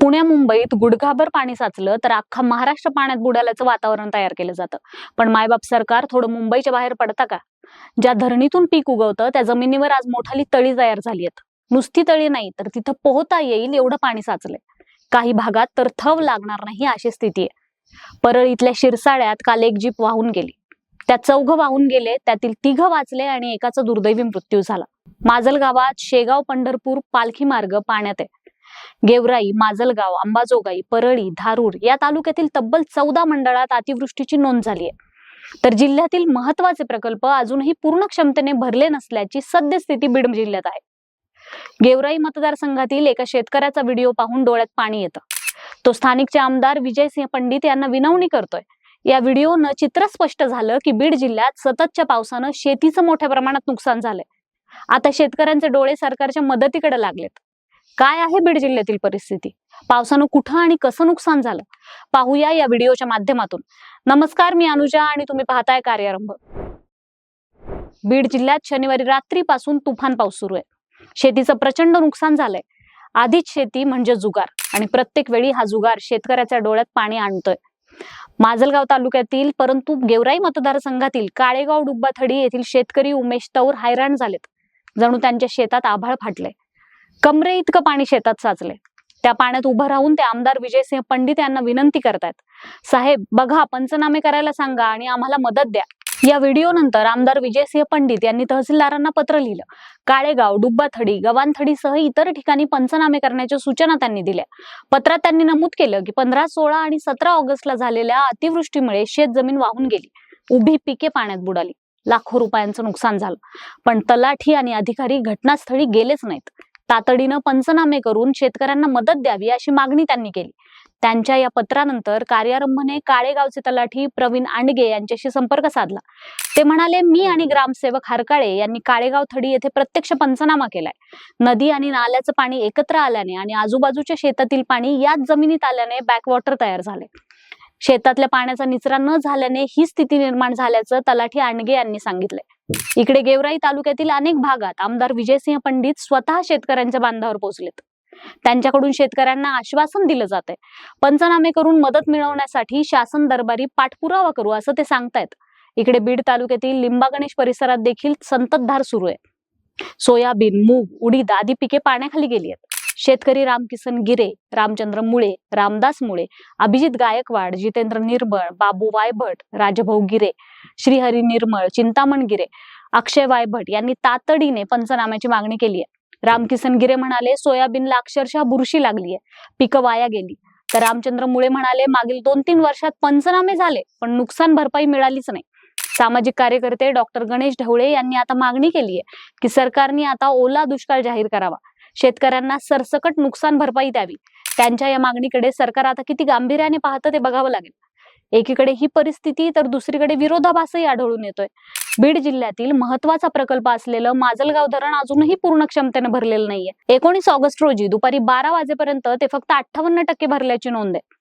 पुण्या मुंबईत गुडघाभर पाणी साचलं तर अख्खा महाराष्ट्र पाण्यात बुडाल्याचं वातावरण तयार केलं जातं. पण मायबाप सरकार थोडं मुंबईच्या बाहेर पडता का? ज्या धरणीतून पीक उगवतं त्या जमिनीवर आज मोठाली तळी तयार झाली आहेत नुसती तळी नाही तर तिथं पोहता येईल एवढं पाणी साचलंय. काही भागात तर थव लागणार नाही अशी स्थिती आहे. परळीतल्या शिरसाळ्यात काल एक जीप वाहून गेली. त्यात चौघ वाहून गेले त्यातील तिघ वाचले आणि एकाचा दुर्दैवी मृत्यू झाला. माजल गावात शेगाव पंढरपूर पालखी मार्ग पाण्यात आहे. गेवराई माजलगाव अंबाजोगाई परळी धारूर या तालुक्यातील तब्बल चौदा मंडळात अतिवृष्टीची नोंद झाली आहे. तर जिल्ह्यातील महत्त्वाचे प्रकल्प अजूनही पूर्ण क्षमतेने भरले नसल्याची सद्यस्थिती बीड जिल्ह्यात आहे. गेवराई मतदारसंघातील एका शेतकऱ्याचा व्हिडिओ पाहून डोळ्यात पाणी येतं. तो स्थानिकचे आमदार विजयसिंह पंडित यांना विनवणी करतोय. या व्हिडिओनं चित्र स्पष्ट झालं की बीड जिल्ह्यात सततच्या पावसानं शेतीचं मोठ्या प्रमाणात नुकसान झालंय. आता शेतकऱ्यांचे डोळे सरकारच्या मदतीकडे लागलेत. काय आहे बीड जिल्ह्यातील परिस्थिती? पावसानं कुठं आणि कसं नुकसान झालं? पाहूया या व्हिडिओच्या माध्यमातून. नमस्कार मी अनुजा आणि तुम्ही पाहताय कार्यारंभ. बीड जिल्ह्यात शनिवारी रात्रीपासून तुफान पाऊस सुरू आहे. शेतीचं प्रचंड नुकसान झालंय. आधीच शेती म्हणजे जुगार आणि प्रत्येक वेळी हा जुगार शेतकऱ्याच्या डोळ्यात पाणी आणतोय. माजलगाव तालुक्यातील परंतु गेवराई मतदारसंघातील काळेगाव डुब्बाथडी येथील शेतकरी उमेश तौर हैराण झालेत. जणू त्यांच्या शेतात आभाळ फाटले कमरे इतकं पाणी शेतात साचले त्या पाण्यात उभं राहून ते आमदार विजयसिंह पंडित यांना विनंती करतायत. साहेब बघा पंचनामे करायला सांगा आणि आम्हाला मदत द्या. या व्हिडिओ नंतर आमदार विजयसिंह पंडित यांनी तहसीलदारांना पत्र लिहिलं. काळेगाव डुब्बाथडी गवानथडीसह इतर ठिकाणी पंचनामे करण्याच्या सूचना त्यांनी दिल्या. पत्रात त्यांनी नमूद केलं की पंधरा सोळा आणि सतरा ऑगस्टला झालेल्या अतिवृष्टीमुळे शेत जमीन वाहून गेली. उभी पिके पाण्यात बुडाली. लाखो रुपयांचं नुकसान झालं. पण तलाठी आणि अधिकारी घटनास्थळी गेलेच नाहीत. तातडीनं पंचनामे करून शेतकऱ्यांना मदत द्यावी अशी मागणी त्यांनी केली. त्यांच्या या पत्रानंतर कार्यारंभने काळेगावचे तलाठी प्रवीण आंडगे यांच्याशी संपर्क साधला. ते म्हणाले मी आणि ग्रामसेवक हरकाळे यांनी काळेगाव थडी येथे प्रत्यक्ष पंचनामा केलाय. नदी आणि नाल्याचं पाणी एकत्र आल्याने आणि आजूबाजूच्या शेतातील पाणी याच जमिनीत आल्याने बॅकवॉटर तयार झाले. शेतातल्या पाण्याचा निचरा न झाल्याने ही स्थिती निर्माण झाल्याचं तलाठी आंडगे यांनी सांगितले इकडे गेवराई तालुक्यातील अनेक भागात आमदार विजयसिंह पंडित स्वतः शेतकऱ्यांच्या बांधावर पोहोचलेत. त्यांच्याकडून शेतकऱ्यांना आश्वासन दिलं जात आहे पंचनामे करून मदत मिळवण्यासाठी शासन दरबारी पाठपुरावा करू असं ते सांगतायत. इकडे बीड तालुक्यातील लिंबा गणेश परिसरात देखील संततधार सुरू आहे. सोयाबीन मूग उडीद आदी पिके पाण्याखाली गेली आहेत. शेतकरी रामकिसन गिरे रामचंद्र मुळे रामदास मुळे अभिजित गायकवाड जितेंद्र निर्बळ बाबू वायभट राजभाऊ गिरे श्रीहरी निर्मळ चिंतामण गिरे अक्षय वायभट यांनी तातडीने पंचनाम्याची मागणी केली आहे रामकिसन गिरे म्हणाले सोयाबीनला अक्षरशः बुरशी लागली आहे पिकं वाया गेली. तर रामचंद्र मुळे म्हणाले मागील दोन तीन वर्षात पंचनामे झाले पण नुकसान भरपाई मिळालीच नाही. सामाजिक कार्यकर्ते डॉक्टर गणेश ढवळे यांनी आता मागणी केली आहे की सरकारने आता ओला दुष्काळ जाहीर करावा. शेतकऱ्यांना सरसकट नुकसान भरपाई द्यावी. त्यांच्या या मागणीकडे सरकार आता किती गांभीर्याने पाहतं ते बघावं लागेल. एकीकडे ही परिस्थिती तर दुसरीकडे विरोधाभासही आढळून येतोय. बीड जिल्ह्यातील महत्त्वाचा प्रकल्प असलेलं माजलगाव धरण अजूनही पूर्ण क्षमतेने भरलेलं नाहीये. एकोणीस ऑगस्ट रोजी दुपारी बारा वाजेपर्यंत ते फक्त अठ्ठावन्न टक्के भरल्याची नोंद आहे.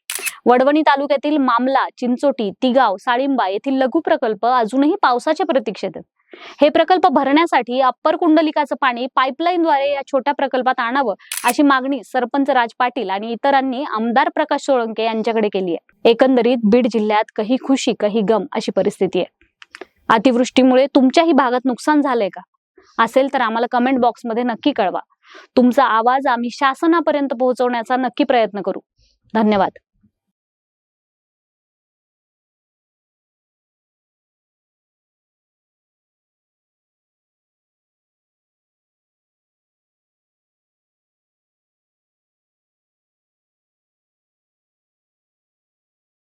वडवणी तालुक्यातील मामला चिंचोटी तिगाव साळिंबा येथील लघु प्रकल्प अजूनही पावसाच्या प्रतीक्षेत आहेत. हे प्रकल्प भरण्यासाठी अप्पर कुंडलिकाचं पाणी पाईपलाईनद्वारे या छोट्या प्रकल्पात आणावं अशी मागणी सरपंच राज पाटील आणि इतरांनी आमदार प्रकाश सोळंके यांच्याकडे केली आहे. एकंदरीत बीड जिल्ह्यात काही खुशी काही गम अशी परिस्थिती आहे. अतिवृष्टीमुळे तुमच्याही भागात नुकसान झालंय का? असेल तर आम्हाला कमेंट बॉक्समध्ये नक्की कळवा. तुमचा आवाज आम्ही शासनापर्यंत पोहोचवण्याचा नक्की प्रयत्न करू. धन्यवाद.